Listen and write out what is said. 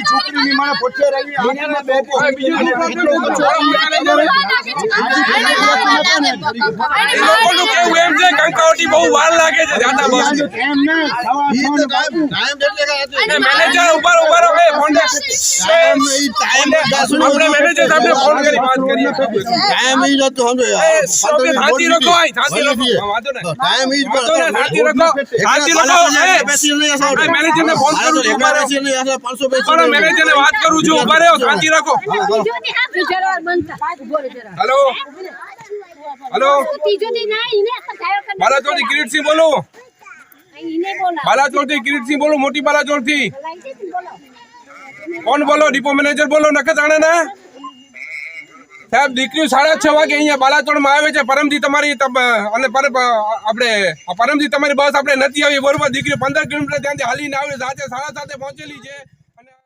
મારી છોકરીની મારે પોતે રહી આંખમાં બેઠો. બીજું શું એટલો એ લોકોનું કેવું એમ છે કંકાવટી બહુ વાર લાગે છે જાતા બસ એમ ટાઈમ એટલે એ મેનેજર ઉપર ઉપર ફોન ટાઈમ ઈ ટાઈમ દસ આપણે મેનેજર સાહેબને ફોન કરી વાત ઈ જતો સમજો. શાંતિ રાખો શાંતિ રાખો વાંધો નહીં. ઈ શાંતિ રાખો. ફોન કરું છું પણ વાત કરું ઊભા શાંતિ રાખો હેલો? હેલો? કિરીટસિંહ બોલું. બાલાચોરથી કિરીટસિંહ બોલો મોટી બાલાચોરથી કોણ બોલો? ડિપો મેનેજર બોલો નખત આણંદ સાહેબ દીકરી સાડા છ વાગે અહીંયા બાલાચોરમાં આવે છે. પરમજી તમારી તમ- અને આપણે આ પરમજી તમારી બસ આપણે નથી આવી. બરોબર દીકરી પંદર કિલોમીટર ત્યાંથી હાલીને આવે સાથે સાડા સાતે પહોંચેલી છે.